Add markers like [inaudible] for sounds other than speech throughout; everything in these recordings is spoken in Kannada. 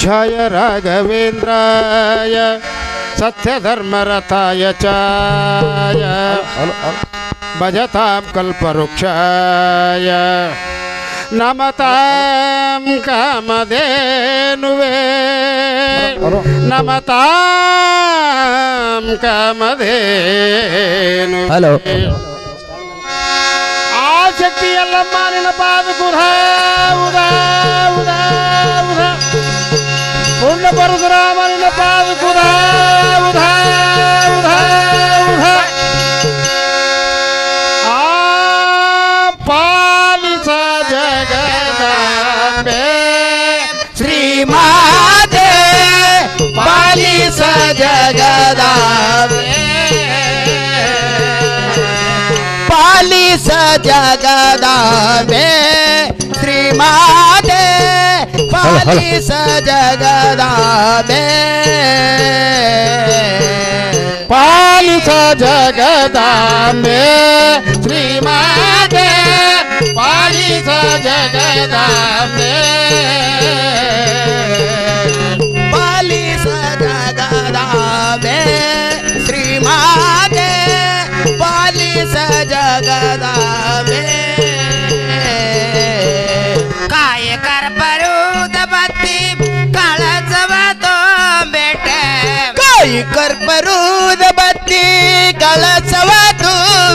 पूज्याय राघवेन्द्राय सत्यधर्मरथाय चाय भजतां कल्पवृक्षाय नमतां कामधेनुवे नमतां कामधेनु ಹಲೋ ಆ ಶಕ್ತಿ ಎಲ್ಲಮ್ಮ ನಿನ್ನ ಪಾದಕುಧ ಉದ ಉದ ಉದ पूर्ण परशुराम आणि पाच उधा उधा उधा उधा पालिसा जगदांबे. श्रीमाते पालिसा श्रीमा पाली सजगदाबे पाली सजगदाबे श्री माते पाली सजगदाबे कर परूद बत्ती काळाचवा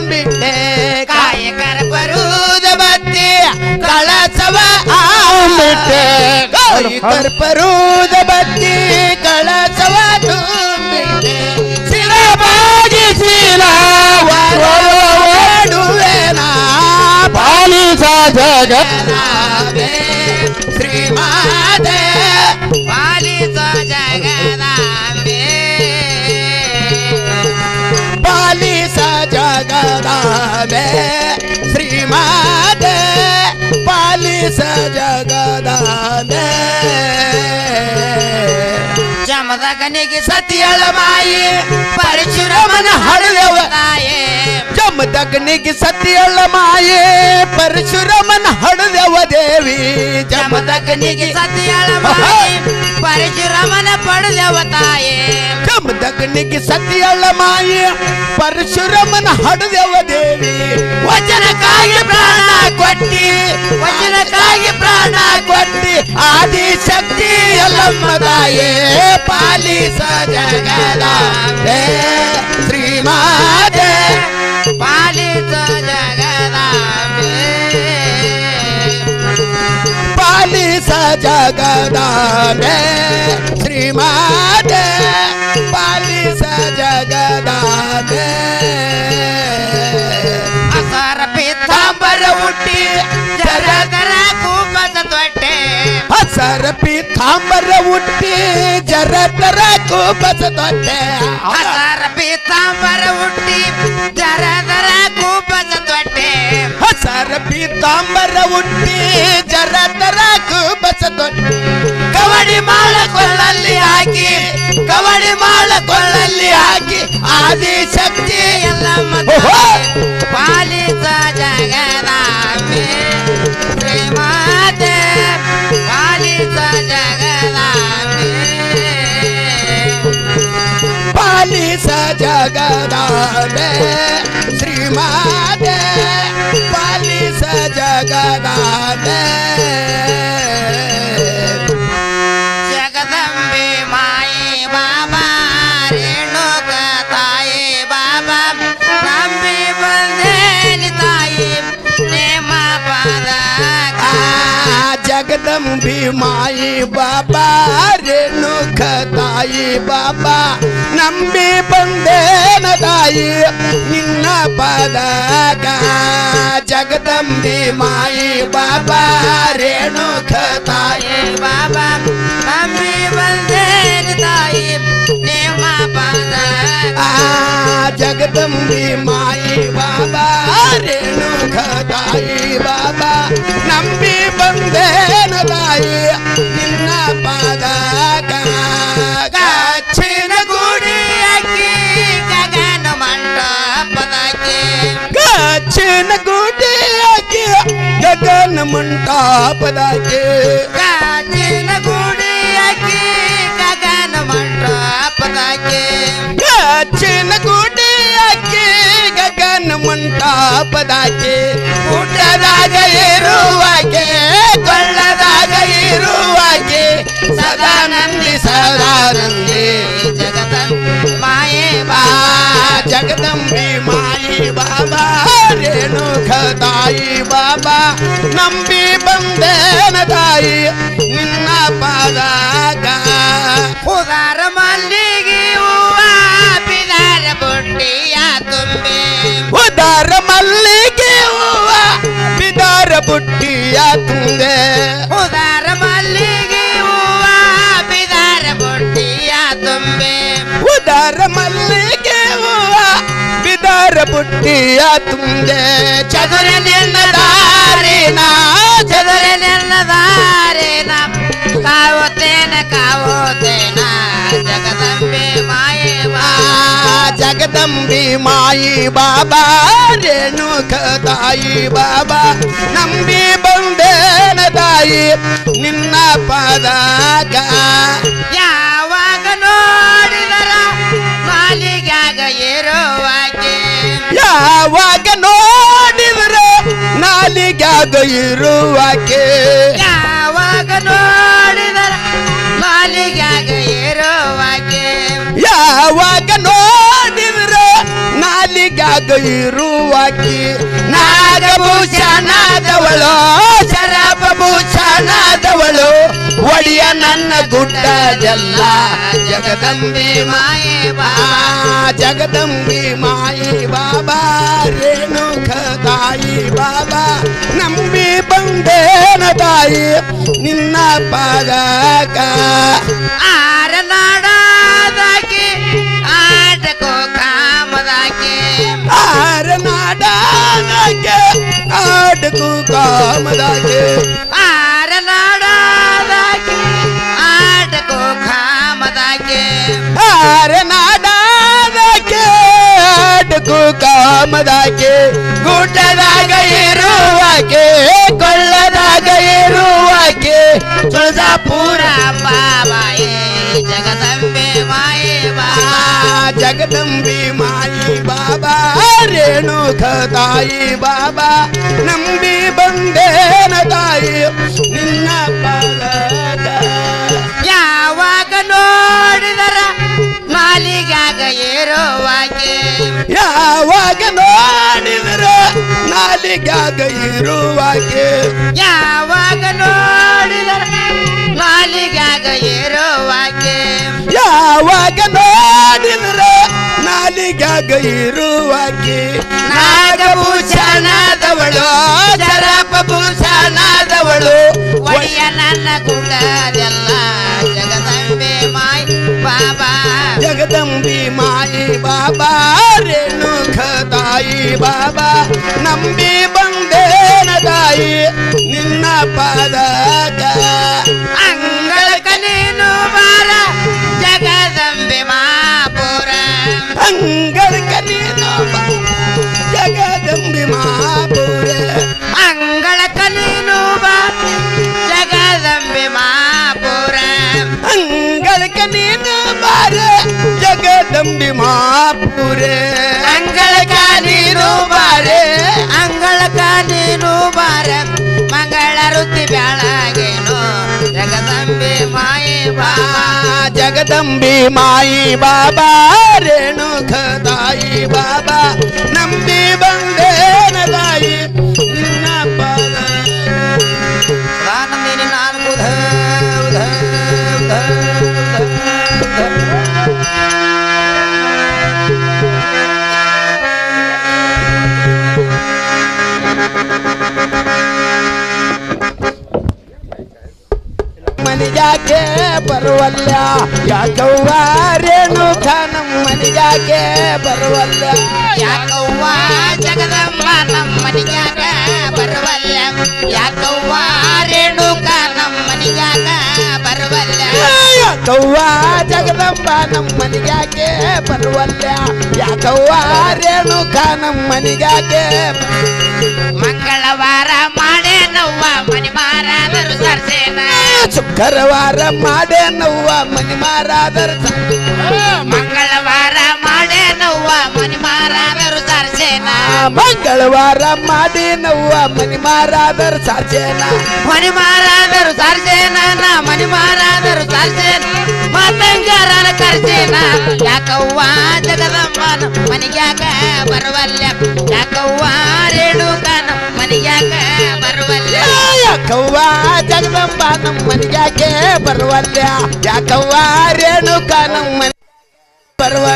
बिटे काय कर परूद बत्ती काळाचवा आंबिटे काय कर परूद बत्ती काळाचवा तुंबिटे सिरा बाजी सिरा सजगदांबे जमदगनिगे सतियल माई परशुरामन हरदेव नाये जमदगनिगे सतियल माई परशुरामन हरदेव देवी जमदगनिगे सतिया माई [laughs] परशुरमन पड़देव ताये ತಾಯೇ ಜಮದಗ್ನಿಗೆ ಸತಿಯಳ ಮಾಯೆ ಪರಶುರಾಮನ ಹಡದವ ದೇವಿ ವಚನಕ್ಕಾಗಿ ಪ್ರಾಣ ಕೊಟ್ಟಿ ವಚನಕ್ಕಾಗಿ ಪ್ರಾಣ ಕೊಟ್ಟಿ ಆದಿಶಕ್ತಿ ಎಲ್ಲಮ್ಮ ತಾಯೇ ಪಾಲಿಸ ಜಗದಾಂಬೆ ಶ್ರೀಮಾತೆ ಪಾಲಿಸ ಜಗದಾಂಬೆ ಪಾಲಿಸ ಜಗದಾಂಬೆ ಪೀತಾಂಬರ ಹುಟ್ಟಿ ಜರದರ ಕೂಪದ ತೊಟ್ಟೆ ಹಸರ ಪೀತಾಂಬರ ಹುಟ್ಟಿ ಜರದರ ಕೂಪದ ತೊಟ್ಟೆ ಹಸರ ಪೀತಾಂಬರ ಹುಟ್ಟಿ ಜರದರ ಕೂಪದ ತೊಟ್ಟೆ ಹಸರ ಪೀತಾಂಬರ ಹುಟ್ಟಿ ಜರದರ ಕೂಪದ ತೊಟ್ಟೆ ಕವಡಿ ಮಾಳ ಕೊಳ್ಳಲ್ಲಿ ಹಾಕಿ ಕವಡಿ ಮಾಳ ಕೊಳ್ಳಲ್ಲಿ ಹಾಕಿ ಆದಿಶಕ್ತಿ ಎಲ್ಲ ಪಾಲಿಸ ಜಗದಾಂಬೆ जगदाबे श्रीमाते पाली स जगदा ಜಗದಂಬಿ ಮಾಯಿ ಬಾಬಾ ರೇಣುಕ ತಾಯಿ ಬಾಬಾ ನಂಬಿ ಬಂದೇನ ತಾಯಿ ನಿನ್ನ ಪದಕ ಜಗದಂಬಿ ಮಾಯಿ ಬಾಬಾ ರೇಣುಕ ತಾಯಿ ಬಾಬಾ ನಂಬಿ ಬಂದೇನಿ ತಾಯಿ ನೇಮ ಪದ ಆ ಜಗದಂಬಿ ಮಾಯಿ ಬಾಬಾ ರೇಣುಕ ತಾಯಿ ಬಾಬಾ ಗಾಚಿನ ಗುಡಿಯಾಗಿ ಗಗನ ಮಂಟಪದಾಗೆ. ಗಾಜಿನ ಗುಡಿ ಅಕ್ಕಿ ಗಗನ ಮಂಟಪದಕ್ಕೆ ಗಾಚಿನ ಗುಡಿಯಾಗಿ ಗಗನ ಮಂಟಪದಾಗೆ. ಊಟದಾಗ ಇರುವಾಗೆ ಕೊಳ್ಳದಾಗ ಇರುವಾಗೆ ಸದಾ ನಂದಿ. ನಂಬಿ ಬಂದೇನ ತಾಯಿ ನಿನ್ನ ಪಾದಾಗ ಉದಾರ ಮಲ್ಲಿಗೆ ಹೂವ ಬಿದಾರ ಬುಟ್ಟಿಯ ತುಂಬೆ ಉದಾರ ಮಲ್ಲಿಗೆ ಹೂವ ಬಿದಾರ ಬುಟ್ಟಿಯ ತುಂದೆ ಉದಾರ ಮಲ್ಲಿಗೆ ಹೂವ ಬಿದಾರ ಬುಟ್ಟಿಯ ತುಂಬೆ ಉದಾರ ಮಲ್ಲಿಗೆ ಹೂವ ಬಿದಾರ ಬುಟ್ಟಿಯ ತುಂಬೆ ಚದುರ ನಿನ್ನ ದಾರಿನ ಚದುರ ನಿನ್ನ ದಾರಿನ ಕಾವತೇನ ಕಾವತೇನ ಜಗದಂಬೆ ಮಾಯೆ ಬಾ. ಜಗದಂಬಿ ಮಾಯಿ ಬಾಬಾ ರೇಣುಕ ತಾಯಿ ಬಾಬಾ. ನಂಬಿ ಬಂದೇನ ತಾಯಿ ನಿನ್ನ ಪದಕ ಯಾವಾಗ ನೋಡಿದ್ರೆ ನಾಲಿಗ್ಯಾಗ ಇರುವಾಕೆ? ಯಾವಾಗ ನೋಡಿದರ ಮಾಲಿಗ್ಯಾಗ ಏರುವಾಗೆ ಯಾವಾಗ ನೋಡಿದ್ರೆ ನಾಲಿಗ್ಯಾಗ ಇರುವಾಕಿ? ನಾಗಭೂಷಣದವಳು ಒಡಿಯ ನನ್ನ ಗುಡ್ಡದಲ್ಲ ಜಗದಂಬಿ ಮಾಯೆ ಬಾ ಜಗದಂಬಿ ಮಾಯಿ ಬಾಬಾ ರೇಣುಕ ತಾಯಿ ಬಾಬಾ ನಂಬಿ ಬಂದೇನ ತಾಯಿ ನಿನ್ನ ಪಾದಕ ಆರ ನಾಡದಾಕಿ ಆಟಕೋ ಕಾಮದಾಕಿ ಆರ ನಾಡಕ್ಕೆ ಆಡಕು ಕಾಮದಾಗೆ ಆರ ಆಡಕು ಕಾಮದಾಗೆ ಗುಡ್ಡದಾಗ ಇರುವಾಕೆ ಕೊಳ್ಳದಾಗ ಇರುವಾಕೆ ತುಳಜಾಪುರ ಬಾಬಾಯೇ ಜಗದಂಬೆ ಮಾಯೆ ಬಾಬಾ ಆ ಜಗದಂಬಿ ಮಾಯಿ ಬಾಬಾ ರೇಣುಕ ತಾಯಿ ಬಾಬಾ ನಂಬಿ ಬಂದೇನ ತಾಯಿ ನಿನ್ನ ಪಾದಕ ಯಾವಾಗ ನೋಡಿದರ ಮಾಲಿಗ್ಯಾಗ ಏರುವಾಗೆ ಯಾವಾಗ ನೋಡಿದ್ರ ನಾಲಿಗಾಗ ಇರುವಾಗೆ. ಯಾವಾಗ ನೋಡಿದರ ನಾಲಿಗಾಗ ಇರುವಾಗೆ. ಯಾವಾಗ ನೋಡಿದ್ರ ನಾಲಿಗಾಗ ಇರುವಾಗೆ. ನಾಗಭೂಷಣದವಳು ಶರಭೂಷಣದವಳು ಒಡೆಯ ನನ್ನ ಗುಡ್ಡದೆಲ್ಲ ಜಗದಂಬೆ ಮಾಯಿ ಬಾಬಾ. ಜಗದಂಬಿ ಮಾಯಿ ಬಾಬಾ. ಬಾಬಾ ನಂಬಿ ಬಂದೇನ ತಾಯಿ ನಿನ್ನ ಪಾದಕ ಅಂಗಳಕ ನೀನು ಬಾರ ಜಗದಂಬೆ ಮಾಪುರ ಅಂಗಳಕ ನೀನು ಬಾ, ಜಗದಂಬಿ ಮಾಪುರ ಅಂಗಳಕ ನೀನು ಬಾ ಜಗದಂಬೆ ಮಾಪುರ ಅಂಗಳಕ ನೀನು ಬಾರ ಜಗದಂಬಿ ಮಾಪುರೆ ಅಂಗಳಕ ಜಗದಂಬಿ ಮಾಯಿ ಬಾಬಾ ರೇಣುಖದಾಯಿ ಬಾಬಾ ನಂಬಿ ಬಂದೇನ ಬರುವಲ್ಲ? ಯಾಕವ್ವ ರೇಣುಕ ನಮ್ಮ ಮನಿಗಾಕೆ ಬರುವಲ್ಲ? ಯಾಕವ್ವ ಜಗದಂಬ ನಮ್ಮನಿಗ್ಯಾಗ ಬರುವಲ್ಲ? ಯಾಕವ್ವ ರೇಣುಕ ನಮ್ಮನಿಗ್ಯಾಗ ಬರುವಲ್ಲ? ಯಾಕವ್ವ ಜಗದಮ್ಮ ನಮ್ಮ ಮನಿಗಾಕೆ ಬರುವಲ್ಲ? ಯಾಕವ್ವ ರೇಣುಕ ನಮ್ಮ ಮನಿಗಾಕೆ ಮಂಗಳವಾರ ಮಾಡೇನವ್ವ ಮನಿ ಮಾರಾದರು ಸರ್ಸೇನ? ಶುಕ್ರವಾರ ಮಾಡೇ ನವ್ವ ಮನಿ ಮಾರಾದರು ಮಂಗಳವಾರ ಮಾಡೇನವ್ವ ಮನಿ ಮಾರಾದರು ಸರ್ಸೇನ. ಮಂಗಳವಾರ ಮಾಡಿ ನವ್ವ ಮನಿ ಮಾರಾದರು ಸಾಚೇನ ಮನಿ ಮಾರಾದರು ಸರ್ಸೇನ ನಾ ಮನಿ ಮಾರಾದರು ಸರ್ಸೇನ. ಮಾತಂಗಾರನ ಕರ್ಸೇನ ಯಾಕವ್ವ ಜಗದಂಬನ ಮನಿಗ್ಯಾಕ ಬರವಲ್ಲ ಯಾಕವ್ವ ರೇಣುಕನ ಯಾಕವ್ವ ಜಗದಂಬ ನಮ್ಮನ್ ಯಾಕೆ ಬರುವಲ್ಲ ಯಾಕವ್ವ ರೇಣುಕ ನಮ್ಮನ್ ಬರುವ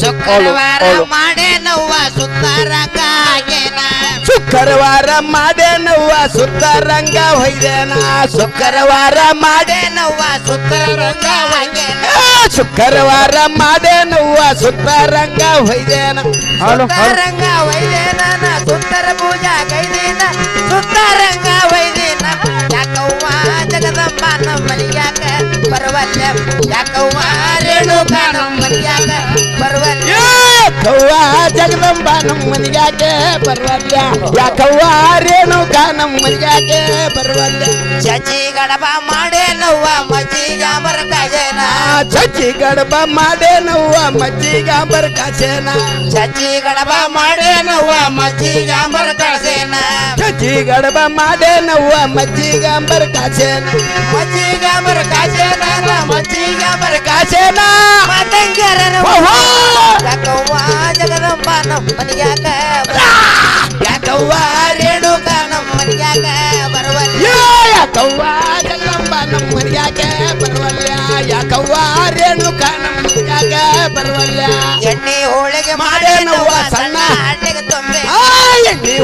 ಶುಕ್ರವಾರ ಮಾಡೇ ನವ್ವ ಸುತ್ತಾರಂಗಾಗೇನ ಶುಕ್ರವಾರ ಮಾಡೇ ನವ್ವ ಸುತ್ತರಂಗ ಹೊಯ್ದೇನ? ಶುಕ್ರವಾರ ಮಾಡೇ ನವ್ವ ಸುತ್ತಾರಂಗಾಗೇನ ಶುಕ್ರವಾರ ಮಾಡೇ ನವ್ವ ಸುತ್ತರಂಗ ಹೊಯ್ದೇನ? ಸುತ್ತಾರಂಗ ಹೊಯ್ದೇನ ಸುತ್ತರ ಪೂಜಾ ಕೈದೇನ? ಸುತ್ತಾರಂಗ ಜಗದಂಬ ನಮ್ಮ ಯಾಕವ್ವ ರೇಣುಕ ನಮ್ಮ ಚಚಿ ಗಡಬ ಮಾಡೇನವ್ವ ಮಜ್ಜಿಗ ಬರಕಾಜೇನ ಚಚ್ಚಿ ಗಡಬ ಮಾಡೇನವ್ವ ಮಜ್ಜಿಗ ಬರ್ಕಾಸೇನ ಚಚಿ ಗಡಬ ಮಾಡೇನವ್ವ ಮಜ್ಜಿಗ ಬರಕಾಸೇನ ಚಚ್ಚಿ ಗಡಬ ಮಾಡೆ ನವ್ವ ಮಜ್ಜಿಗ ಕಾಸೇನ. ಮಜ್ಜಿಗ ಕಾಸೇನ ಮಜ್ಜಿಗ ಬರಕ ಕಾಸೇನ. ಮಾತಂಗ್ಯಾರನ ಓಹೋ! ಯಾಕವ್ವ ಜಗದಂಬ ನಮ್ಮ ಮನಿಗ್ಯಾಕ ಯಾಕವ್ವ ರೇಣುಕ ನಮ್ಮ ಮನಿಗ್ಯಾಕ ಬರುವಲ್ಲ ಯಾಕವ್ವ ಜಗದಂಬ ನಮ್ಮ ಮನಿಗಾಕೆ ಬರುವಲ್ಲ ಯಾಕವ್ವ ರೇಣುಕ ನಮ್ಮ ಬರುವಲ್ಲ ಎಣ್ಣೆ ಹೋಳಿಗೆ ಮಾಡೇನವ್ವ ಮಾಡೇನವ್ವ ಸಣ್ಣ.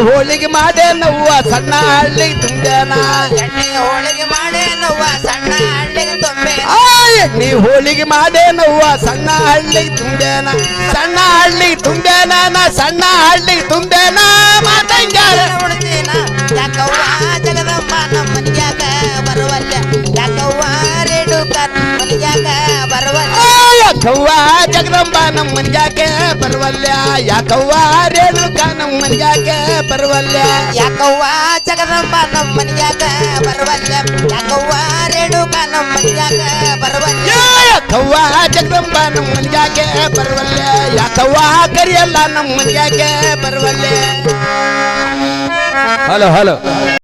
ಹೋಳಿಗೆ ಮಾಡೇ ನವ್ವ ಸಣ್ಣ ಹಳ್ಳಿ ತುಂಬೇನ ಎಣ್ಣೆ ಹೋಳಿಗೆ ಮಾಡೇನವ್ವ ಸಣ್ಣ ಹಳ್ಳಿಗೆ ತುಂಬೆ ಆ ಎಣ್ಣೆ ಹೋಳಿಗೆ ಮಾಡೇ ನವ್ವ ಸಣ್ಣ ಹಳ್ಳಿ ತುಂಬೇನ ಸಣ್ಣ ಹಳ್ಳಿ ತುಂಬ್ಯಾನ ನಾ ಸಣ್ಣ ಹಳ್ಳಿ ತುಂಬೇನ ಮಾತಂಗ್ಯಾರ. ಉಡ್ತೀನ ಯಾಕವ್ವ ಜಗದಮ್ಮ ನಮ್ಮ ಮನ್ಯಾಗ ಬರುವಲ್ಲ कौआ जगदम्बा नम मन जाके परवल्या। या कौआ रेणुका नम मन जाके परवल्या। या कौआ जगदम्बा नम मन जाके परवल्या। या कौआ रेणुका नम मन जाके परवल्या। या कौआ जगदम्बा नम मन जाके परवल्या। या कौआ करियला नम मन जाके परवल्या। Hello hello.